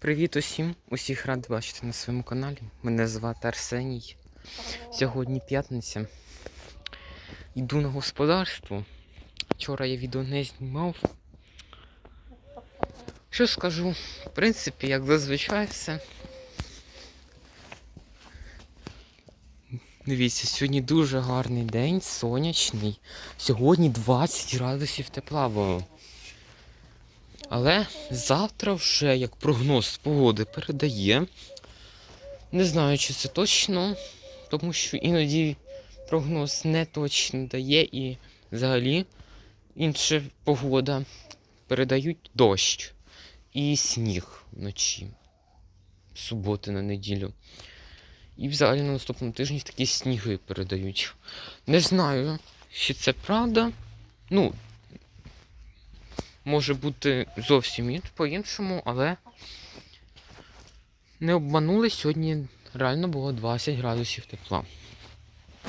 Привіт усім! Усіх радий бачити на своєму каналі. Мене звати Арсеній. Сьогодні п'ятниця. Йду на господарство. Вчора я відео не знімав. Що скажу? В принципі, як зазвичай все. Дивіться, сьогодні дуже гарний день, сонячний. Сьогодні 20 градусів тепла було. Але завтра вже як прогноз погоди передає. Не знаю, чи це точно, тому що іноді прогноз не точно дає і взагалі інша погода передають дощ і сніг вночі. з Суботи на неділю. І взагалі на наступному тижні такі сніги передають. Не знаю, чи це правда. Ну, може бути зовсім ін- по-іншому, але не обманули сьогодні реально було 20 градусів тепла.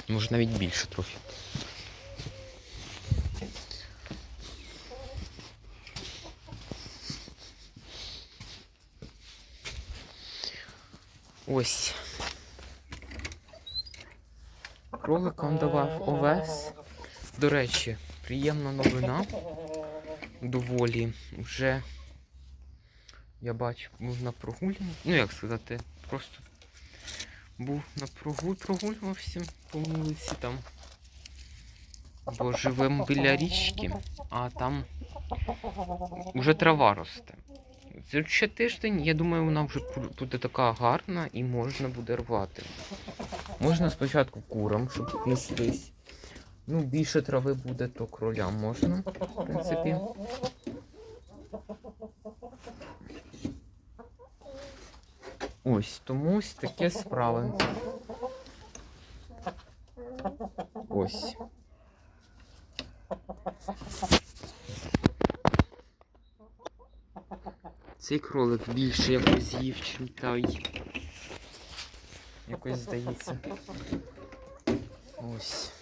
Може навіть більше трохи. Ось. Кроликам давав овес. До речі, приємна новина доволі вже я бачу, був на прогулі. Ну як сказати, просто був на прогуль, прогулювався по вулиці там. Бо живемо біля річки, а там вже трава росте. Це ще тиждень, я думаю, вона вже буде така гарна і можна буде рвати. Можна спочатку курам, щоб неслись. Ну, більше трави буде, то кролям можна, в принципі. Ось, тому ось таке справи. Ось. Цей кролик більше якось з'їв, чим той. Якось здається. Ось.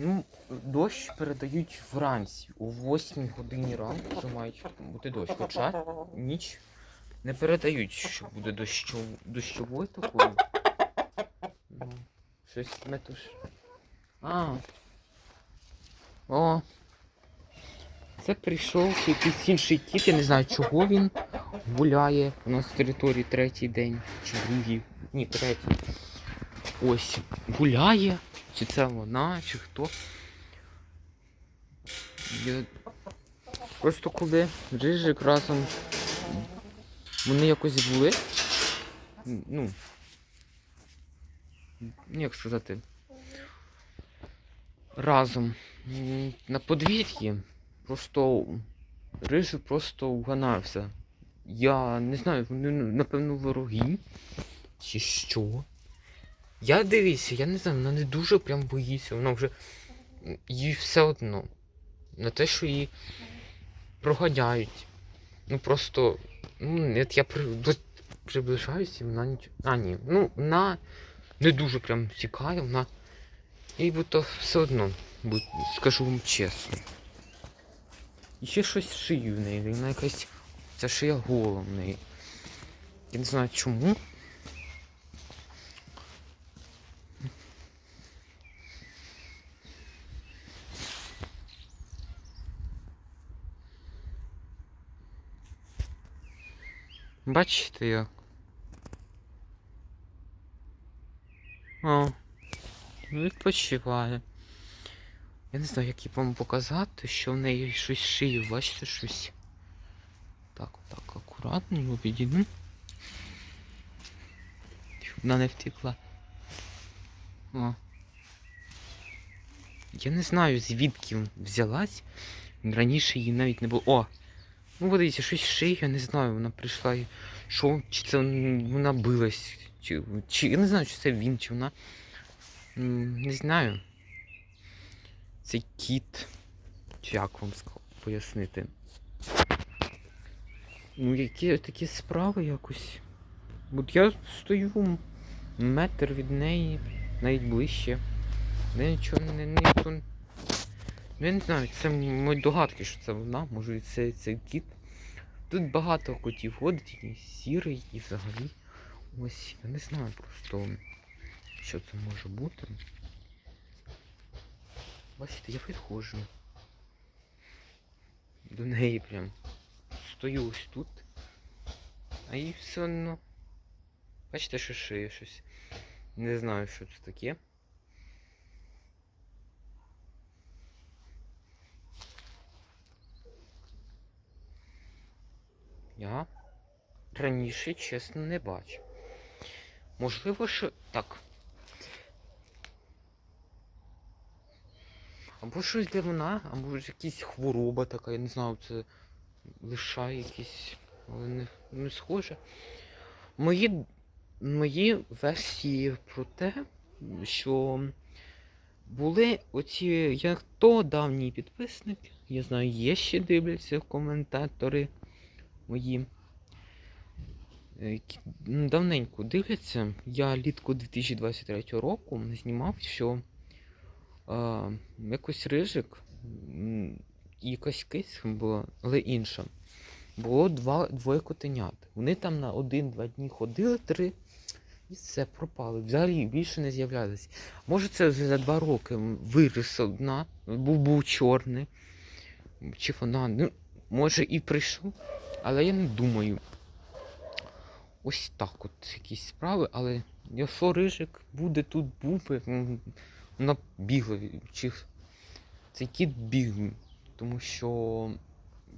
Ну, дощ передають вранці. О 8 годині ранку вже мають бути дощ. Хоча ніч не передають, що буде дощов... дощовою такою. Ну, щось метуш. А. О. Це прийшов якийсь інший кіт, я не знаю, чого він гуляє у нас в території третій день. Чи другий. Ні, третій. Ось. Гуляє. Чи це вона, чи хто. Я... Просто коли Рижик разом вони якось були. Ну. ну, Як сказати. Разом на подвір'ї просто Рижик просто уганався. Я не знаю, вони напевно вороги. Чи що? Я дивіться, я не знаю, вона не дуже прям боїться, вона вже їй все одно. На те, що її проганяють. Ну просто. Ну, я при... приближаюся, і вона. А, ні. Ну, вона не дуже прям тікає, вона. Їй би то все одно, будь- скажу вам чесно. І ще щось з шиєю в неї, вона якась. Ця шия гола в неї. Я не знаю чому. Бачите як? О, відпочиває. Я не знаю, як їй вам показати, що в неї щось з шиєю, бачите, щось. Так, так, акуратно його підійду. Щоб вона не втекла. О. Я не знаю, звідки взялась. Раніше її навіть не було. О! Ну, от дивіться, щось шиє, я не знаю, вона прийшла і що, чи це вона билась, чи, чи я не знаю, чи це він, чи вона. Не знаю. Цей кіт. Чи як вам пояснити? Ну, які такі справи якось. От я стою метр від неї, навіть ближче. Нічого не, ніхто. Ну, я не знаю, це мої догадки, що це вона, може це цей кіт. тут багато котів ходить, і сірий, і взагалі. Ось, я не знаю просто, що це може бути. Бачите, я підходжу. До неї прям. Стою ось тут. А їй все одно. Бачите, що шиє щось. Не знаю, що це таке. Я раніше, чесно, не бачив. Можливо, що. Так. Або щось де вона, або ж якась хвороба така, я не знаю, це лиша якісь, але не, не схоже. Мої, мої версії про те, що були оці, як то давній підписник, я знаю, є ще дивляться коментатори мої. е, Давненько дивляться. Я літку 2023 року знімав, що а, якось рижик якась кись була, але інша. Було два, двоє котенят. Вони там на один-два дні ходили, три, і все, пропали. Взагалі більше не з'являлись. Може, це вже за два роки виріс одна, був був чорний. Чи вона, ну, може і прийшов, але я не думаю. Ось так от якісь справи, але якщо рижик буде тут був, би, вона бігла, чи цей кіт біг, тому що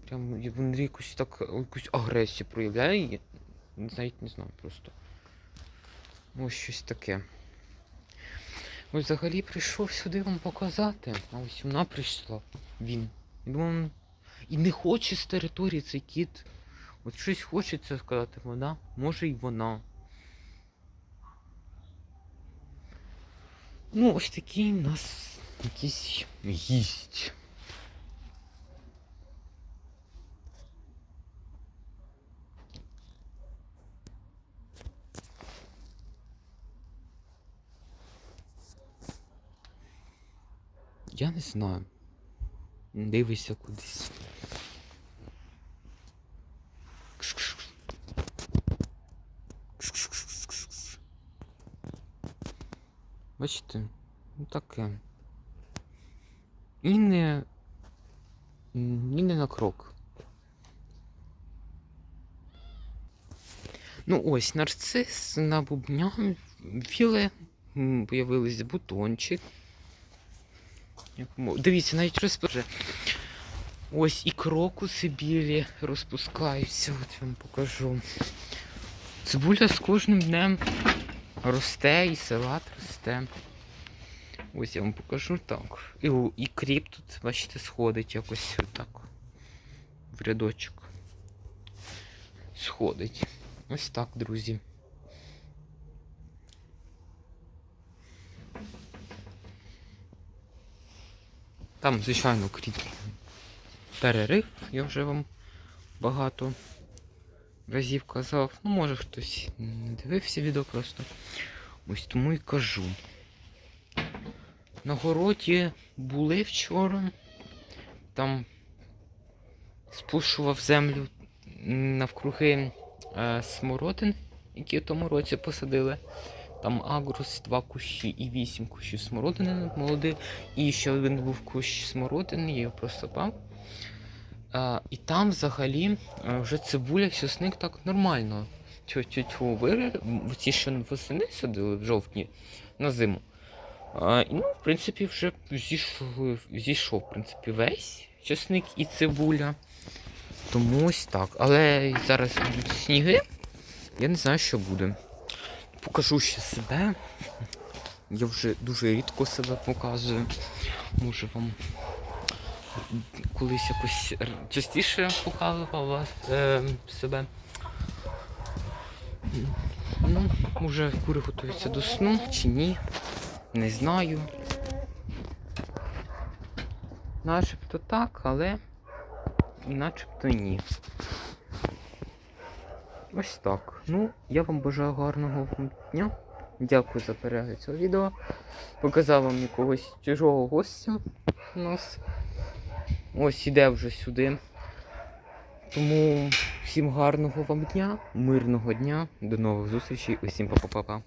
прям він якусь так якусь агресію проявляє. Навіть не знаю просто. Ось щось таке. Ось взагалі прийшов сюди вам показати, а ось вона прийшла. Він. Думав, і не хоче з території цей кіт. От щось хочеться сказати вона, може й вона. Ну, ось такий у нас якийсь гість. Я не знаю. Дивися кудись. Бачите, ну таке. І не. І не на крок. Ну ось нарцис на бубня філе м, появились бутончик. Дивіться, навіть розпоже. Ось і крокуси білі розпускаються. От вам покажу. Цибуля з кожним днем росте, і салат росте. Ось я вам покажу так. І, і кріп тут, бачите, сходить якось отак. В рядочок. Сходить. Ось так, друзі. Там, звичайно, кріп. Перерив, я вже вам багато разів казав. Ну, може хтось не дивився відео просто. Ось тому і кажу. На городі були вчора. Там спушував землю навкруги е, смородин, які в тому році посадили. Там агрус, два кущі і вісім кущів смородини молодих. І ще один був кущ смородини, я його просипав. А, і там взагалі е, вже цибуля, чесник так нормально. Тю-тю-тю, вири, ці що восени садили в жовтні на зиму. А, ну, в принципі, вже зійшов, зійшов в принципі, весь чесник і цибуля. Тому ось так. Але зараз будуть сніги. Я не знаю, що буде. Покажу ще себе. Я вже дуже рідко себе показую. Може вам колись якось частіше показував вас е, себе. Ну, може кури готуються до сну чи ні. Не знаю. Начебто так, але начебто ні. Ось так. Ну, я вам бажаю гарного дня. Дякую за перегляд цього відео. Показав вам якогось чужого гостя у нас. Ось іде вже сюди. Тому Всім гарного вам дня, мирного дня, до нових зустрічей, усім па-па-па-па.